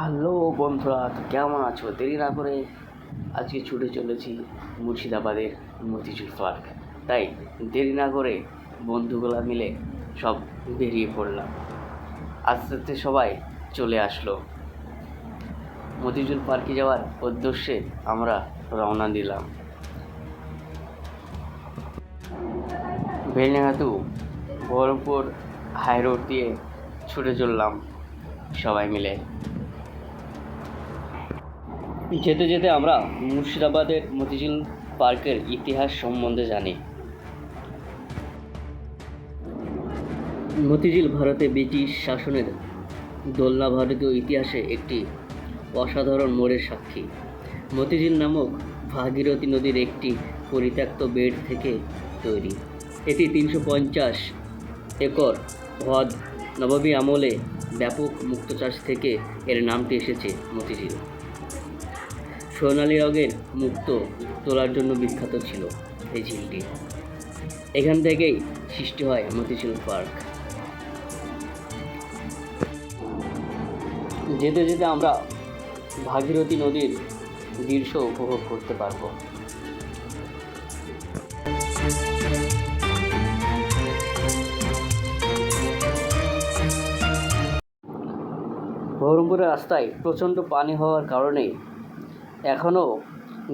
Hello বন্ধুরা কেমন আছো? দেরি না করে আজকে ছুটে চলেছি মুর্শিদাবাদের মতিঝিল পার্ক। তাই দেরি না করে বন্ধুগুলা মিলে সব বেরিয়ে পড়লাম। আস্তে আস্তে সবাই চলে আসলো। মতিঝিল পার্কে যাওয়ার উদ্দেশ্যে আমরা রওনা দিলাম। বেলডাঙ্গাতু বহরমপুর হাই রোড দিয়ে ছুটে চললাম সবাই মিলে। যেতে যেতে আমরা মুর্শিদাবাদের মতিঝিল পার্কের ইতিহাস সম্বন্ধে জানি। মতিঝিল ভারতে ব্রিটিশ শাসনের দোলনা ভারতীয় ইতিহাসে একটি অসাধারণ মোড়ের সাক্ষী। মতিঝিল নামক ভাগীরথী নদীর একটি পরিত্যক্ত বেড থেকে তৈরি। এটি তিনশো পঞ্চাশ একর হ্রদ নবাবী আমলে ব্যাপক মুক্তচাষ থেকে এর নামটি এসেছে মতিঝিল। সোনালী রঙের মুক্ত তোলার জন্য বিখ্যাত ছিল এই ঝিলটি। এখান থেকেই সৃষ্টি হয় মতিঝিল পার্ক। যেতে যেতে আমরা ভাগীরথী নদীর দৃশ্য উপভোগ করতে পারব। বহরমপুরের রাস্তায় প্রচণ্ড পানি হওয়ার কারণে এখনও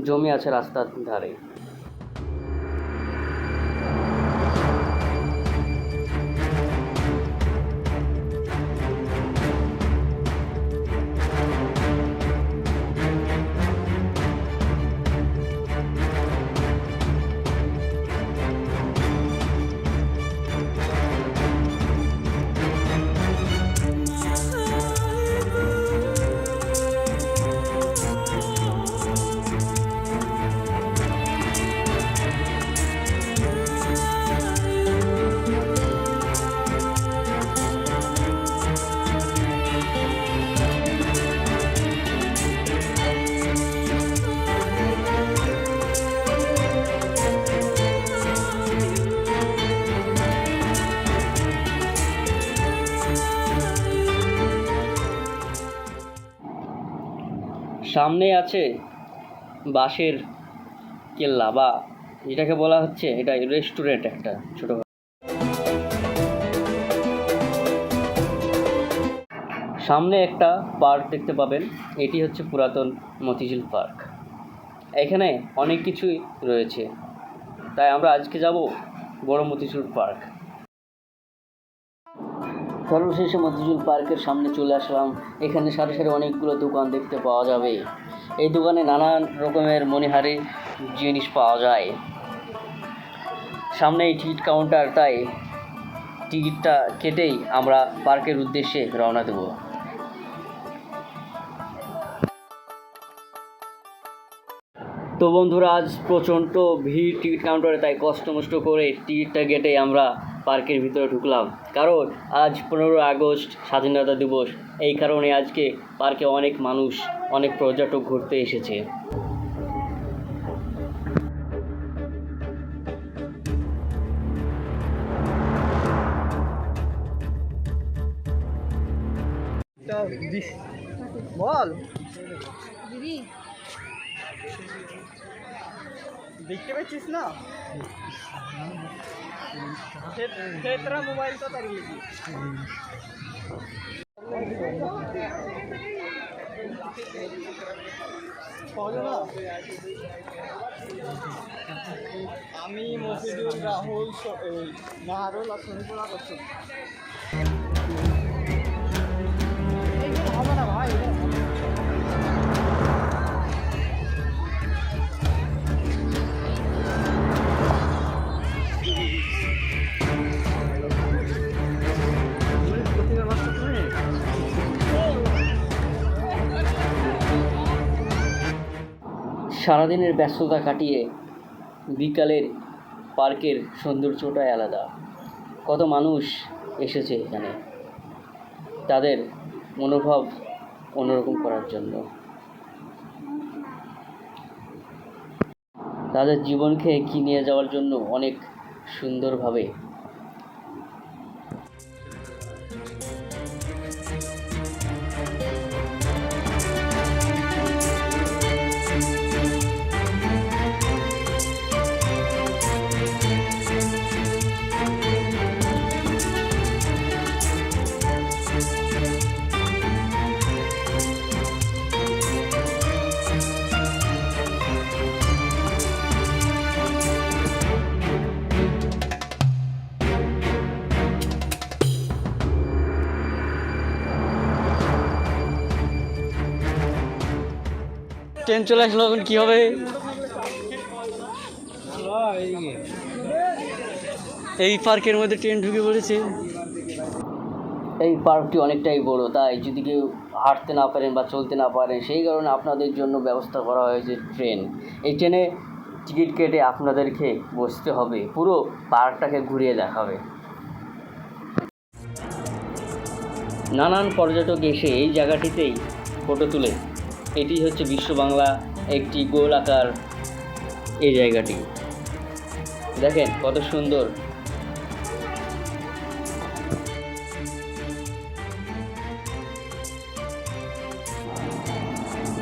জমি আছে রাস্তার ধারে। সামনে আছে বাঁশের কেল্লা বা যেটাকে বলা হচ্ছে এটা রেস্টুরেন্ট একটা ছোট সামনে একটা পার্ক দেখতে পাবেন। এটি হচ্ছে পুরাতন মতিঝিল পার্ক। এখানে অনেক কিছুই রয়েছে। তাই আমরা আজকে যাব বড় মতিঝিল পার্ক। সর্বশেষে মতিঝিল পার্কের সামনে চলে আসলাম। এখানে সারি সারি অনেকগুলো দোকান দেখতে পাওয়া যাবে। এই দোকানে নানান রকমের মনিহারি জিনিস পাওয়া যায়। সামনেই টিকিট কাউন্টার, তাই টিকিটটা কেটেই আমরা পার্কের উদ্দেশ্যে রওনা দেব। তো বন্ধুরা, আজ প্রচণ্ড ভিড় টিকিট কাউন্টারে, তাই কষ্ট মষ্ট করে টিকিটটা কেটে আমরা পার্কের ভিতরে ঢুকলাম। কারণ আজ পনেরো আগস্ট স্বাধীনতা দিবস। এই কারণে আজকে পার্কে অনেক মানুষ অনেক পর্যটক ঘুরতে এসেছে। বল। দিদি। দেখতে পাচ্ছিস না? ক্ষেত্রা মোবাইলটা তাড়িয়ে আমি মফিদুল রাহুল নাহারুল আর সনিপুরা করছি হবে না ভাই সারাদিনের ব্যস্ততা কাটিয়ে বিকালের পার্কের সৌন্দর্যটাই আলাদা। কত মানুষ এসেছে এখানে। তাদের মনোভাব অন্যরকম করার জন্য। তাদের জীবনকে এগিয়ে নিয়ে যাওয়ার জন্য অনেক সুন্দরভাবে ট্রেন চলে আসলো, এখন কি হবে? এই পার্কের মধ্যে ট্রেন ঢুকে পড়েছে। এই পার্কটি অনেকটাই বড়, তাই যদি কেউ হাঁটতে না পারেন বা চলতে না পারেন, সেই কারণে আপনাদের জন্য ব্যবস্থা করা হয়েছে ট্রেন। এই ট্রেনে টিকিট কেটে আপনাদেরকে বসতে হবে, পুরো পার্কটাকে ঘুরিয়ে দেখাবে। নানান পর্যটক এসে এই জায়গাটিতেই ফটো তুলে। এটি হচ্ছে বিশ্ব বাংলা একটি গোল আকার এই জায়গাটি। দেখেন কত সুন্দর।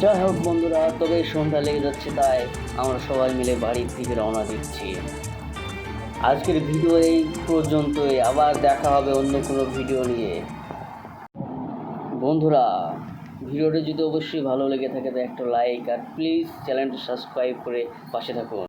যাই হোক বন্ধুরা, তবে সন্ধ্যা লেগে যাচ্ছে, তাই আমরা সবাই মিলে বাড়ির দিকে রওনা দিচ্ছি। আজকের ভিডিও এই পর্যন্তই, আবার দেখা হবে অন্য কোনো ভিডিও নিয়ে। বন্ধুরা ভিডিওটি যদি অবশ্যই ভালো লেগে থাকে তো একটা লাইক আর প্লিজ চ্যানেলটি সাবস্ক্রাইব করে পাশে থাকুন।